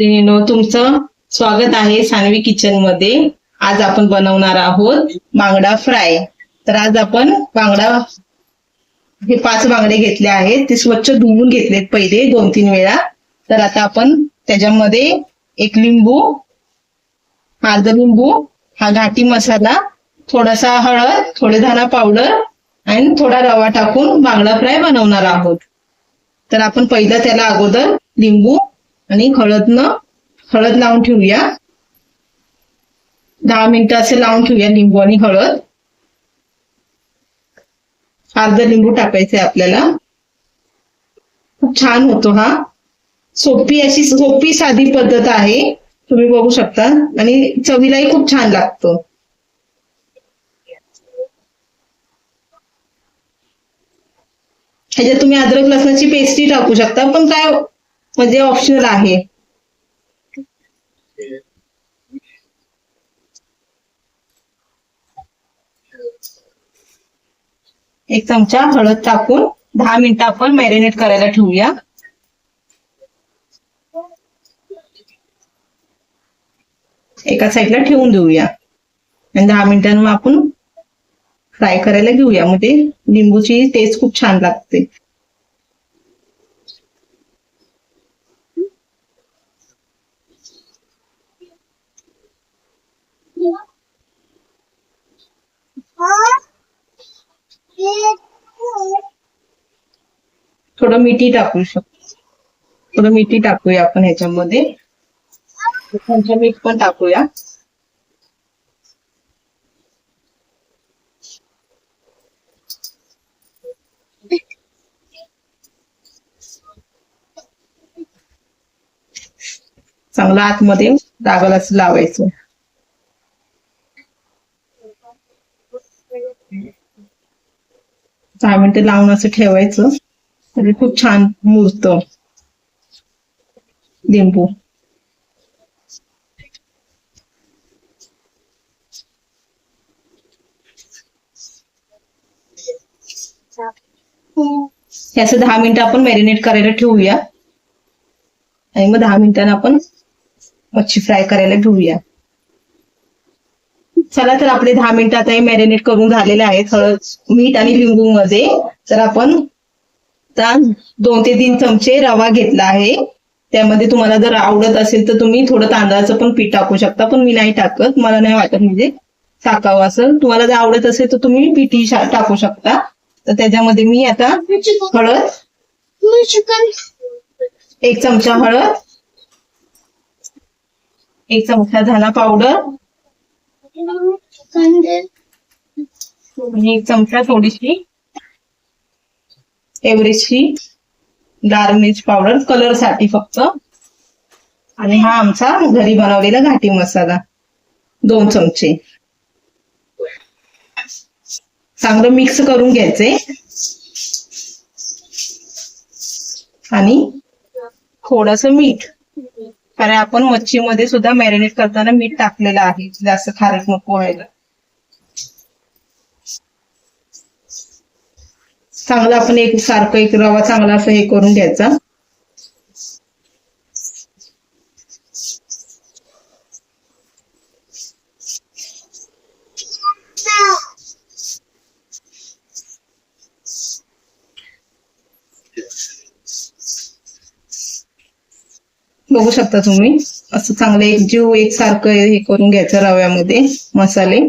मैत्रिणींनो तुमचं स्वागत आहे सानवी किचनमध्ये. आज आपण बनवणार आहोत बांगडा फ्राय. तर आज आपण बांगडा हे पाच बांगडे घेतले आहेत. ते स्वच्छ धुवून घेतलेत पहिले दोन तीन वेळा. तर आता आपण त्याच्यामध्ये एक लिंबू अर्ध लिंबू हा घाटी मसाला थोडासा हळद थोडे धना पावडर आणि थोडा रवा टाकून बांगडा फ्राय बनवणार आहोत. तर आपण पहिलं त्याला अगोदर लिंबू आणि हळदनं हळद लावून ठेवूया. दहा मिनिटं असे लावून ठेवूया लिंबू आणि हळद अर्ध लिंबू टाकायचे आपल्याला. खूप छान होतो हा. सोपी अशी सोपी साधी पद्धत आहे. तुम्ही बघू शकता. आणि चवीलाही खूप छान लागतो. ह्याच्यात तुम्ही अद्रक लसणाची पेस्टही टाकू शकता. पण काय म्हणजे ऑप्शनल आहे. एक चमचा हळद टाकून दहा मिनिटं आपण मॅरिनेट करायला ठेवूया. एका साईडला ठेवून देऊया. आणि दहा मिनिटांवर आपण फ्राय करायला घेऊया. मग ते लिंबूची टेस्ट खूप छान लागते. थोडं मिठी टाकू शकतो. थोडं मिठी टाकूया आपण ह्याच्यामध्ये. मीठ पण टाकूया. चांगला आतमध्ये दागाला असं लावायचं. दहा मिनिटं लावून असं ठेवायचं. खूप छान मुरत लिंबू. हे असं दहा मिनिटं आपण मॅरिनेट करायला ठेवूया. आणि मग दहा मिनिटांना आपण मच्छी फ्राय करायला घेऊया. चला तर आपले दहा मिनिटं आता हे मॅरिनेट करून झालेले आहेत. हळद मीठ आणि लिंबू मध्ये तर आपण आता दोन ते तीन चमचे रवा घेतला आहे. त्यामध्ये तुम्हाला जर आवडत असेल तर तुम्ही थोडं तांदळाचं पण पीठ टाकू शकता पण मी नाही टाकत. मला नाही वाटत म्हणजे टाकावं असं. तुम्हाला जर आवडत असेल तर तुम्ही पीठही टाकू शकता. तर त्याच्यामध्ये मी आता हळद एक चमचा हळद एक चमचा धना पावडर आणि एक चमचा थोडीशी एव्हरेजची ही मिर्च पावडर कलरसाठी फक्त. आणि हा आमचा घरी बनवलेला घाटी मसाला. दोन चमचे. चांगलं मिक्स करून घ्यायचे. आणि थोडस मीठ. कारण आपण मच्छीमध्ये सुद्धा मॅरिनेट करताना मीठ टाकलेलं आहे. जास्त खारट नको व्हायला. चांगलं आपण एक सारखं एक रवा चांगला असं हे करून घ्यायचा. बघू शकता तुम्ही असं चांगलं एक जीव एक सारखं हे करून घ्यायचं रव्यामध्ये मसाले.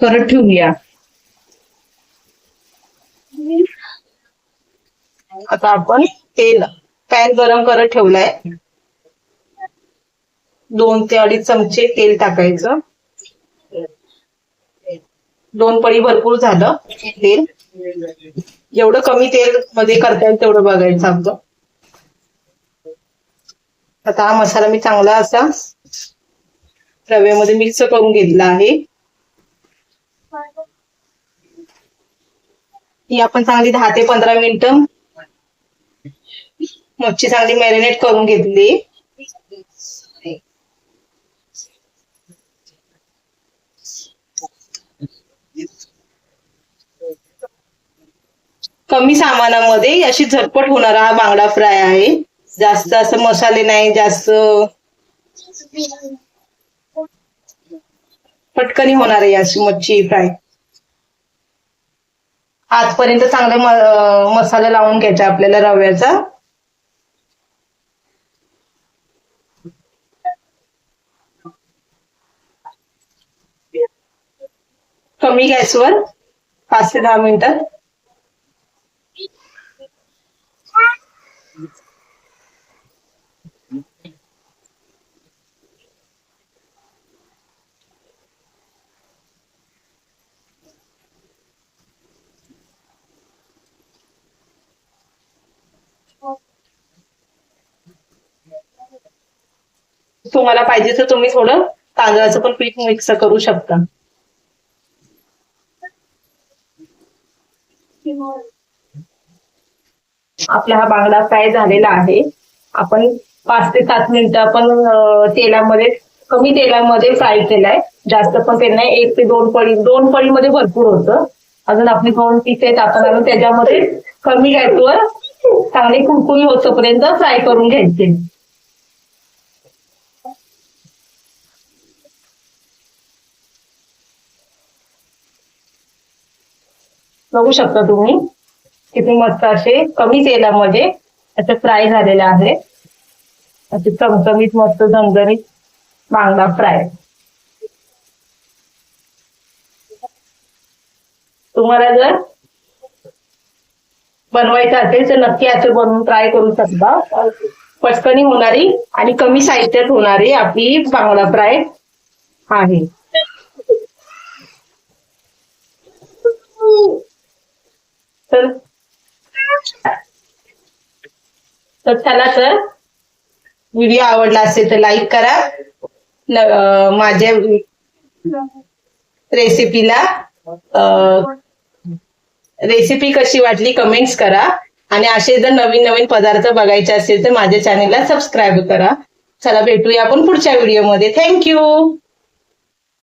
परत ठेवूया. आता आपण तेल पॅन गरम करत ठेवलाय. दोन ते अडीच चमचे तेल टाकायचं. दोन पळी भरपूर झालं तेल. जेवढं कमी तेल मध्ये करता येईल तेवढं बघायचं आपलं आता हा मसाला मी चांगला असा रव्यामध्ये मिक्स करून घेतला आहे. ही आपण चांगली दहा ते पंधरा मिनिटं मच्छी चांगली मॅरिनेट करून घेतली. कमी सामानामध्ये अशी झटपट होणारा हा बांगडा फ्राय आहे. जास्त असं मसाले नाही जास्त पटकनी होणार आहे अशी मच्छी फ्राय. आजपर्यंत चांगला मसाला लावून घ्यायचा आपल्याला रव्याचा. कमी गॅसवर पाच ते दहा मिनिटात तुम्हाला पाहिजे तर तुम्ही थोडं तांदळाचं पण पीठ मिक्स करू शकता. आपला हा बांगडा फ्राय झालेला आहे. आपण पाच ते सात मिनिटं आपण तेलामध्ये कमी तेलामध्ये फ्राय केलाय. जास्त पण तेल नाही एक ते दोन पळी दोन पळीमध्ये भरपूर होतं. अजून आपली दोन पीस आहेत आपण अजून त्याच्यामध्ये कमी गॅसवर चांगली कुरकुरी होतपर्यंत फ्राय करून घ्यायचे. बघू शकता तुम्ही किती मस्त असे कमी तेलामध्ये असे फ्राय झालेले आहे. असे चमचमीत मस्त झणझणीत बांगडा फ्राय तुम्हाला जर बनवायचं असेल तर नक्की असं बनवून ट्राय करू शकता. पटकनी होणारी आणि कमी साहित्यात होणारी आपली बांगडा फ्राय आहे तर तर चला तर व्हिडिओ आवडला असेल तर लाईक करा. माझ्या रेसिपीला रेसिपी कशी वाटली कमेंट्स करा. आणि असे जर नवीन नवीन पदार्थ बघायचे असेल तर माझ्या चॅनेलला सबस्क्राईब करा. चला भेटूया आपण पुढच्या व्हिडिओमध्ये. थँक्यू.